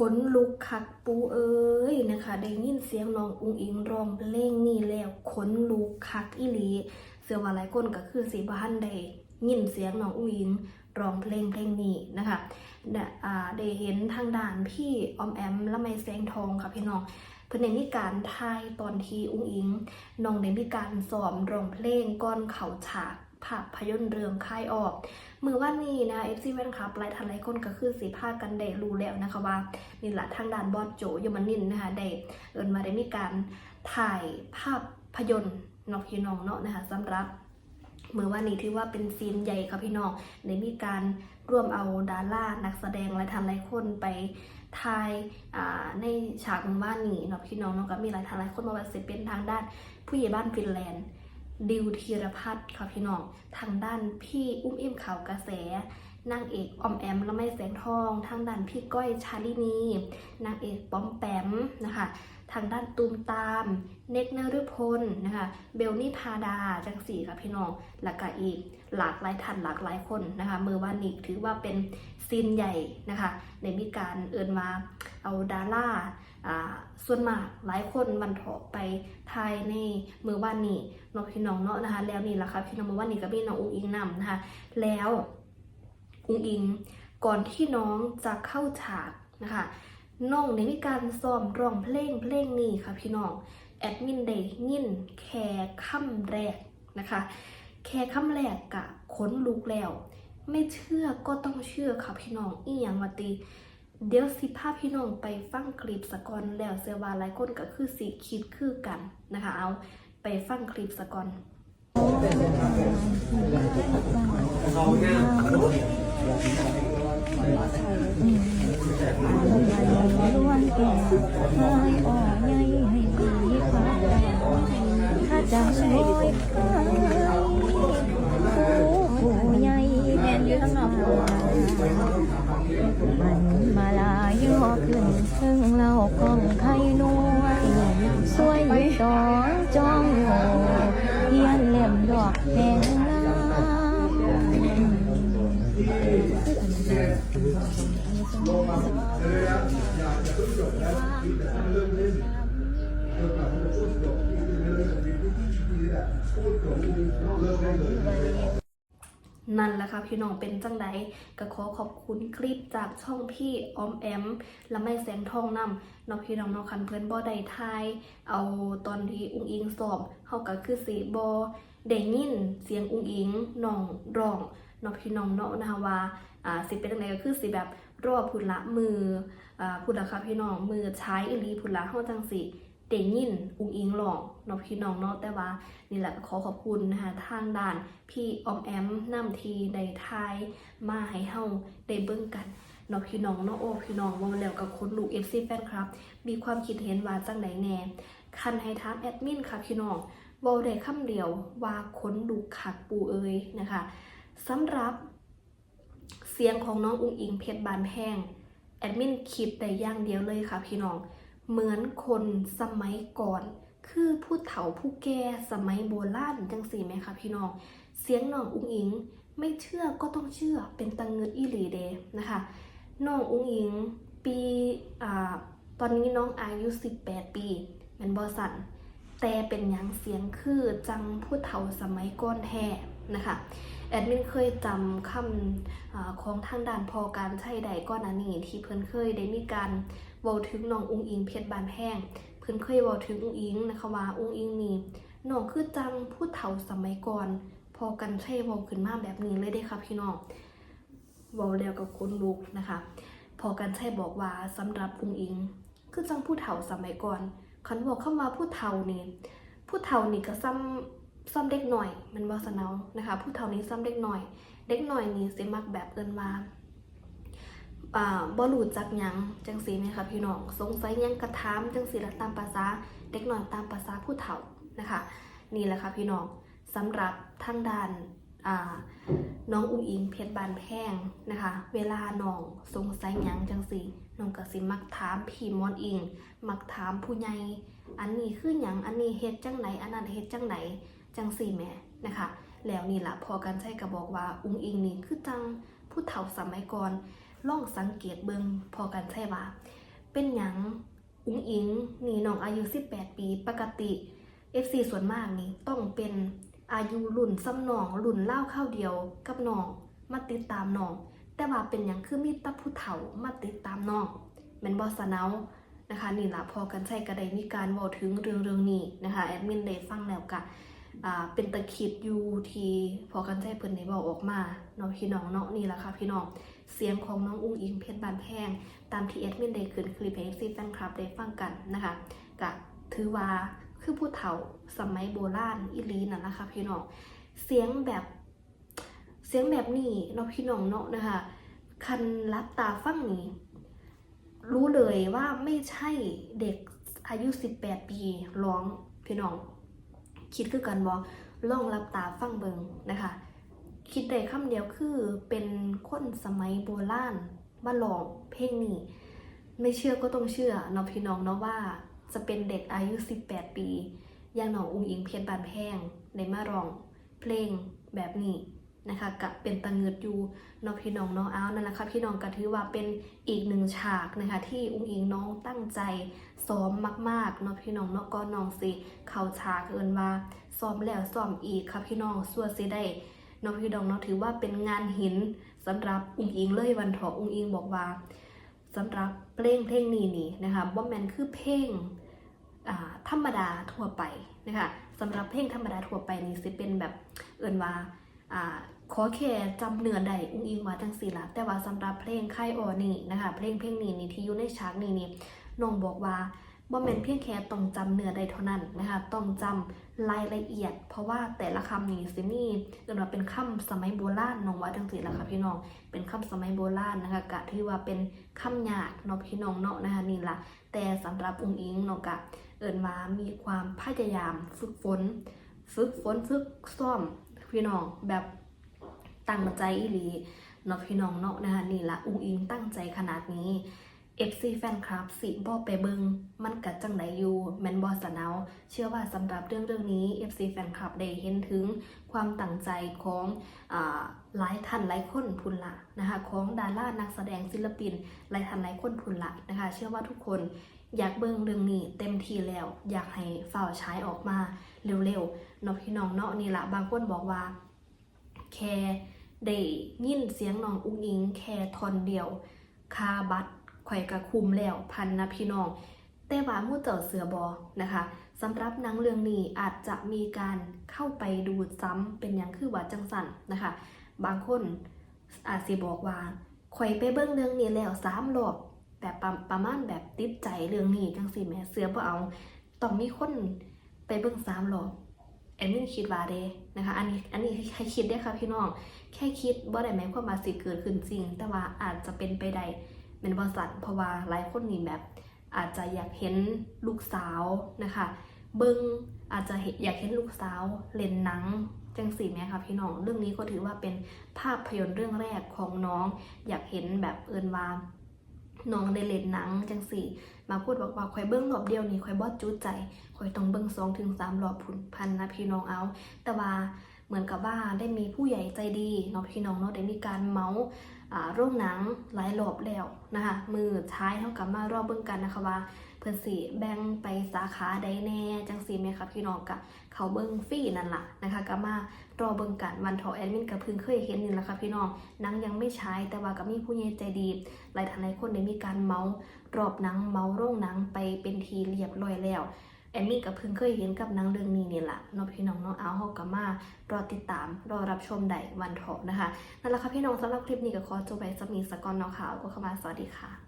ขนลุกคักปูเอ้ยนะคะ ได้ยินเสียงน้องอุ้งอิงร้องเพลงนี่แล้วขนลุกคักอีหลี เสือว่าหลายคนก็คือสิบ้านได้ยินเสียงน้องอุ้งอิงร้องเพลงเพลงนี้นะคะได้อ่าได้เห็นทางด่านพี่ออมแอมและไม่แสงทองค่ะพี่น้องเพิ่นได้มีการทายตอนที่อุ้งอิงน้องได้มีการซ้อมร้องเพลงก่อนเข้าฉากภาพยนตร์เรื่องค่ายออก มือว่านี่นะ FC แฟนคลับหลายท่านหลายคนก็คือสีผ้ากันได้รู้แล้วนะคะว่านี่แหละทางด้านบอสโจยมานินนะคะได้เอินมาได้มีการถ่ายภาพพยนตร์นอกพี่น้องเนาะนะคะสำหรับมือว่านี่ถือว่าเป็นซีนใหญ่ค่ะพี่น้องได้มีการร่วมเอาดารานักแสดงหลายท่านหลายคนไปถ่ายในฉากมือว่านี่เนาะพี่น้องเนาะก็มีหลายท่านหลายคนมาว่าสิเป็นทางด้านผู้ใหญ่บ้านฟินแลนด์ ดิวธีรพัฒน์ค่ะพี่น้อง ทางด้านพี่อุ้มอิ่มข่าวกระแส นางเอกออมแอมและไม่แสงทอง ทางด้านพี่ก้อยชาลินีนางเอกป้อมแปมนะคะ ทางด้านตูมตาม เน็กนฤพลนะคะ เบลนี่พาดาจังสีค่ะพี่น้องและก็อีกหลากหลายท่านหลากหลายคนนะคะมือวานนี้ถือว่าเป็นซีนใหญ่นะคะในมีการเอินมาเอาดาราอ่าส่วนมากหลายคนมันเถาะไปทายในมือวานนี้เนาะพี่น้องเนาะนะคะ แล้วนี่แหละค่ะพี่น้องมาว่านี่ก็มีน้องอุ้งอิงนำนะคะแล้ว อุ้งอิง ก่อนที่น้องจะเข้าฉากนะคะน้องในมีการซ้อมร้องเพลงเพลงนี้ค่ะพี่น้องแอดมินได้ยินแค่คำแรกนะคะ แค่คำแรกกะขนลุกแล้ว ไม่เชื่อก็ต้องเชื่อค่ะพี่น้องอีหยังมาตีเดี๋ยวสิพาพพี่น้องไปฟังคลิปสะกอนแล้วเสียว่าหลายคนก็คือสิคิดคือกันนะคะ เอาไปฟังคลิปสะกอน ล้วนแก่หายอ่อนใหญ่ให้ดีฟ้าถ้าจะช่วยใครผู้ผู้ใหญ่แม่นอยู่ทั้งนอกมันมาลายย่อขึ้นซึ่งเรากองไข่นวลสวยอยู่ตองจองอยู่เพียนเล่มดอกแดง นั่นแหละค่ะพี่น้องเป็นจังใดก็ขอขอบคุณคลิปจากช่องพี่ออมแอม และไม่แสงทองนำเนาะพี่น้องเนาะคันเพื่อนบ่ได้ทายเอาตอนที่อุ้งอิงสอบเฮาก็คือสิบ่ได้ยินเสียงอุ้งอิงน้องร้อง นาะพี่น้องเนาะนะคะว่าอ่าสิเป็นจังไดก็คือสิแบบรอพุ่นละมืออ่าพุ่นละค่ะพี่น้องมือใช้อีหลีพุ่นละเฮาจังสิได้ยินอุ้งอิงร้องนาะพี่น้องเนาะแต่ว่านี่แหละขอขอบคุณนะคะทางด่านพี่ออมแอมนำทีได้ทายมาให้เฮาได้เบิ่งกันเนาะพี่น้องเนาะโอ้พี่น้องว่าแล้วกับคนลูก FC แฟนครับ มีความคิดเห็นว่าจังไดแน่คันให้ถามแอดมินค่ะพี่น้องเว้าได้คำเดียวว่าคนลูกขักปูเอ้ยนะคะ สำหรับเสียงของน้องอุ้งอิงเพชรบานแพงแอดมินคิดได้อย่างเดียวเลยค่ะพี่น้อง เหมือนคนสมัยก่อน คือผู้เฒ่าผู้แก่สมัยโบราณจังสีไหมคะพี่น้อง เสียงน้องอุ้งอิงไม่เชื่อก็ต้องเชื่อเป็นตังเงินอีหลีเดนะคะน้องอุ้งอิงปีอ่าตอนนี้น้องอายุ 18 ปีเป็นบอสันแต่เป็นยังเสียงคือจังผู้เฒ่าสมัยก่อนแท้ นะคะแอดมินเคยจำคำอาของทางด่านพอการใช้ใดก้อนหนานี้ที่เพิ่นเคยได้มีการเว้าถึงน้องอุ้งอิงเพชรบานแห้ง เพิ่นเคยเว้าถึงอุ้งอิงนะคะว่าอุ้งอิงนี่น้องคือจังผู้เฒ่าสมัยก่อน พอกันใช้เว้าขึ้นมาแบบนี้เลยเด้ค่ะพี่น้องเว้าแล้วกับคนลุกนะคะ พอกันใช้บอกว่าสำหรับอุ้งอิง คือจังผู้เฒ่าสมัยก่อนคันบอกคำว่าผู้เฒ่านี่ผู้เฒ่านี่ก็ซ้ำ ซ้ำเด็กหน่อยมันว่าสนเอานะคะ ผู้เฒ่านี้ซ้ำเด็กหน่อย เด็กหน่อยนี่สิมักแบบเอินมาอ่าบ่รู้จักยังจังสีไหมคะพี่น้องสงสัยยังกระถามจังสีละตามภาษาเด็กหน่อยตามภาษาผู้เฒ่านะคะ นี่แหละค่ะพี่น้องสำหรับทางด้านอ่าน้องอุ้งอิงเพชรบานแพงนะคะ เวลาน้องสงสัยยังจังสีน้องก็สิมักถามพี่มอนอิง มักถามผู้ใหญ่อันนี้คือหยังอันนี้เฮ็ดจังไหนอันนั้นเฮ็ดจังไหน จังสี่แม่นะคะ แล้วนี่ละพอกันใช้ก็บอกว่าอุ้งอิงนี่คือจังผู้เฒ่าสมัยก่อนล่องสังเกตเบิงพอกันใช่ว่า เป็นหยังอุ้งอิงนี่น้องอายุ 18 ปีปกติ FC ส่วนมากนี่ต้องเป็นอายุรุ่นซ้ำน้องรุ่นเล่าข้าวเดียวกับน้องมาติดตามน้อง แต่ว่าเป็นอย่างคือมีตะผู้เฒ่ามาติดตามน้องแม่นบอสเนานะคะนี่ละพอกันใช้กระไดมีการเว้าถึงเรื่องเรื่องนี้นะคะแอดมินได้ฟังแล้วกะ อ่าเป็นตะคิดอยู่ที่พอกันใช้เพิ่นได้เว้าออกมาเนาะพี่น้องเนาะนี่ล่ะค่ะพี่น้องเสียงของน้องอุ้งอิงเพชรบานแพง ตามที่แอดมินได้ขึ้นคลิปให้ FC แฟนคลับได้ฟังกันนะคะกะถือว่าคือผู้เฒ่าสมัยโบราณอีหลีนั่นแหละค่ะพี่น้องเสียงแบบเสียงแบบนี้เนาะพี่น้องเนาะนะคะคันรับตาฟังนี้ รู้เลยว่าไม่ใช่เด็กอายุ 18 ปีร้องพี่น้อง คิดคือกันบอลองรับตาฟังเบิงนะคะ คิดได้คำเดียวคือเป็นคนสมัยโบราณมาลองเพลงนี้ ไม่เชื่อก็ต้องเชื่อเนาะพี่น้องเนาะว่าจะเป็นเด็กอายุ 18 ปีอย่างน้องอุ้งอิงเพชรบานแพงในมาร้องเพลงแบบนี้ นะคะกับเป็นตังเงิดอยู่นาะพี่น้องเนาะเอานั่นแหละค่ะพี่น้องก็ถือว่าเป็นอีกหนึ่งฉากนะคะที่อุ้งอิงน้องตั้งใจซ้อมมากๆนาะพี่น้องนาะก็น้องสิเข้าฉากเอินว่าซ้อมแล้วซ้อมอีกค่ะพี่น้องส่วนสิได้นาะพี่น้องเนาะถือว่าเป็นงานหินสำหรับอุ้งอิงเลยวันถาะอุ้งอิงบอกว่าสำหรับเพลงเพลงนี้นี่นะคะบ่แมนคือเพลงธรรมดาทั่วไปนะคะสำหรับเพลงธรรมดาทั่วไปนี่สิเป็นแบบเอินว่า ขอแค่จำเนื้อใดอุ้งอิงว่าจังสี่ละแต่ว่าสำหรับเพลงค่ายออนี่นะคะ เพลงเพลงนี้นี่ที่อยู่ในฉากนี้นี่น้องบอกว่าบ่แม่นเพียงแค่ต้องจำเนื้อใดเท่านั้นนะคะต้องจำรายละเอียด เพราะว่าแต่ละคำนี่สิมีเอิ่นว่าเป็นคำสมัยโบราณน้องว่าจังสี่ละค่ะพี่น้องเป็นคำสมัยโบราณนะคะกะที่ว่าเป็นคำยากเนาะพี่น้องเนาะนะคะนี่ละแต่สำหรับอุ้งอิงเนาะกะเอินว่ามีความพยายามฝึกฝน ฝึกฝนฝึกซ้อมพี่น้องแบบ ตั้งใจอีหลีเนาะพี่น้องเนาะนะคะนี่ละอุ้งอิงตั้งใจขนาดนี้ FC แฟนคลับสิบอไปเบิงมันกัดจังไหนอยู่แมนบอสนาวเชื่อว่าสำหรับเรื่องเรื่องนี้ FC แฟนคลับได้เห็นถึงความตั้งใจของอาหลายท่านหลายคนพุนละนะคะของดารานักแสดงศิลปินหลายท่านหลายคนพุนละนะคะเชื่อว่าทุกคนอยากเบิ่งเรื่องนี้เต็มทีแล้ว อยากให้ฝ่าวใช้ออกมาเร็วๆนาะพี่น้องเนาะนี่ละบางคนบอกว่าแค่ ได้ยินเสียงน้องอุ้งอิงแค่ทอนเดียว คาบัตรข่กระคุมแล้วพันนะพี่น้อง แต่ว่ามู่เจ้าเสือบอนะคะสำหรับหนังเรื่องนี้อาจจะมีการเข้าไปดูซ้ำเป็นอย่างคือว่าจังสันนะคะ บางคนอาจสิบอกว่าข่อยไปเบิ่งเรื่องนี้แล้วสามรอบแบบประประมาณแบบติดใจเรื่องนี้จังสิแหม่เสือบ่เอาต้องมีคนไปเบิ่งสามรอบ แอดมินคิดว่าเด้นะคะ อันนี้อันนี้ให้คิดได้ค่ะพี่น้อง แค่คิดบ่ได้หมายความว่าสิเกิดขึ้นจริง แต่ว่าอาจจะเป็นไปได้เป็นบริษัทเพราะว่าหลายคนนี่แบบ อาจจะอยากเห็นลูกสาวนะคะ เบิ่งอาจจะอยากเห็นลูกสาวเล่นหนังจังสีไหมคะพี่น้อง เรื่องนี้ก็ถือว่าเป็นภาพยนตร์เรื่องแรกของน้อง อยากเห็นแบบเอินว่า น้องได้เล่นหนังจังสี่ มาพูดบอกว่าข่อยเบิ้งรอบเดียวนี่ข่อยบอดจุใจข่อยต้องเบิ้งสองถึงสามรอบผุนพันนะพี่น้องเอา แต่ว่า เหมือนกับว่าได้มีผู้ใหญ่ใจดีเนาะพี่น้องเนาะได้มีการเมาส์อ่าโรงหนังหลายรอบแล้วนะคะมือท้ายเท่ากับมารอบเบิ้องกันนะคะว่าเพื่อนสีแบ่งไปสาขาใดแน่จังสีไหมคะพี่น้องกะเขาเบิ้งฟรีนั่นละนะคะก็มารอเบิ้งกันวันทอแอดมินกับพึ่งเคยเห็นนี่แหละค่ะพี่น้องนังยังไม่ใช้แต่ว่าก็มีผู้ใหญ่ใจดีหลายท่านหลายคนได้มีการเมาส์รอบหนังเมาส์โรงหนังไปเป็นทีเรียบร้อยแล้ว แอมมี่กับเพิ่งเคยเห็นกับนังเรื่องนี้นี่แหละเนาะพี่น้องเนาะเอาเฮากับมารอติดตามรอรับชมได้วันเถาะนะคะนั่นแหละค่ะพี่น้องสำหรับคลิปนี้ก็ขอจบไปสมีสกอนเนาะค่ะก็เข้ามาสวัสดีค่ะ